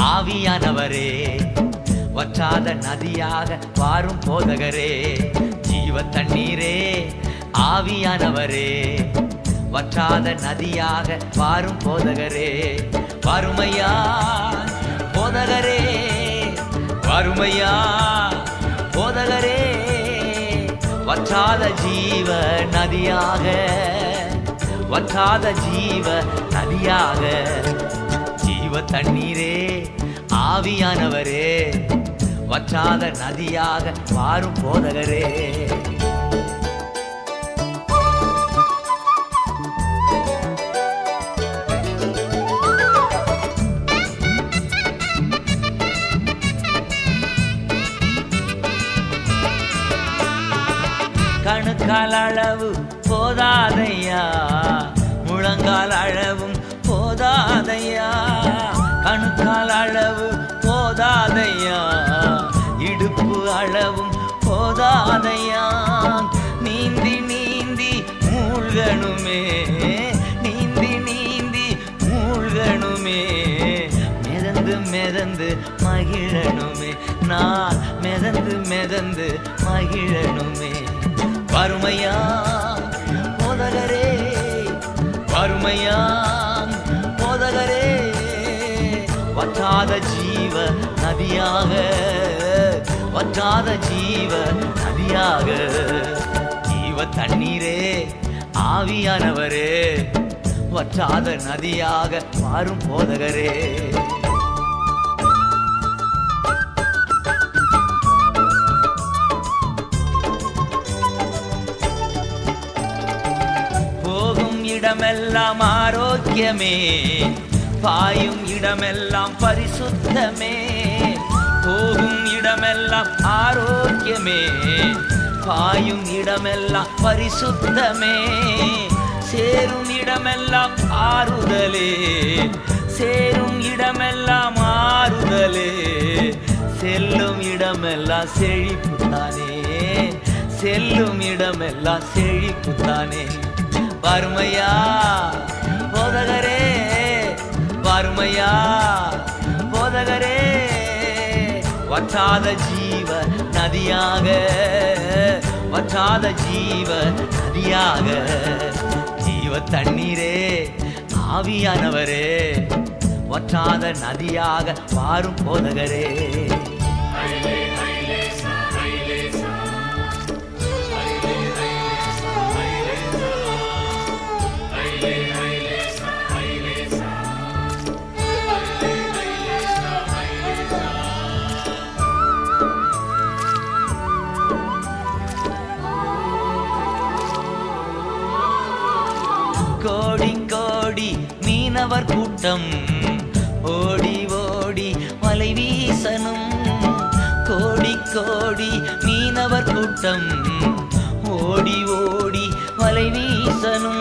ஆவியானவரே. வற்றாத நதியாக வாரும் போதகரே. ஜீவ தண்ணீரே ஆவியானவரே. வற்றாத நதியாக வாரும் போதகரே. வறுமையா போதகரே. வறுமையா போதகரே. வற்றாத ஜீவ நதியாக வற்றாத ஜீவ நதியாக. தண்ணீரே ஆவியானவரே வற்றாத நதியாக வாரும் போதகரே. கணுக்கால் அளவு போதாதையா முழங்கால் அளவும் போதாதையா. அணுக்கால் அளவு போதாதையா? இடுப்பு அளவும் போதாதையா? நீந்தி நீந்தி மூழ்கணுமே நீந்தி நீந்தி மூழ்கணுமே. மிதந்து மிதந்து மகிழணுமே நான் மிதந்து மிதந்து மகிழணுமே. வறுமையா? போதகரே வறுமையா? வற்றாத ஜீவ நதியாக வற்றாத ஜீவ நதியாக. ஜீவ தண்ணீரே ஆவியானவரே வற்றாத நதியாக மாறும் போதகரே. போகும் இடமெல்லாம் ஆரோக்கியமே. பாயும் இடமெல்லாம் பரிசுத்தமே. போகும் இடமெல்லாம் ஆரோக்கியமே. பாயும் இடமெல்லாம் பரிசுத்தமே. சேரும் இடமெல்லாம் ஆறுதலே. சேரும் இடமெல்லாம் ஆறுதலே. செல்லும் இடமெல்லாம் செழிப்பு தானே செல்லும் இடமெல்லாம் செழிப்பு தானே வறுமையா? போதகரே அருமையா போதகரே வற்றாத ஜீவ நதியாக வற்றாத ஜீவ நதியாக. ஜீவ தண்ணீரே ஆவியானவரே வற்றாத நதியாக வாரும் போதகரே. ஓடி மீனவர் கூட்டம். ஓடி ஓடி வலை வீசனும் கோடி கோடி மீனவர் கூட்டம். ஓடி ஓடி வலை வீசனும்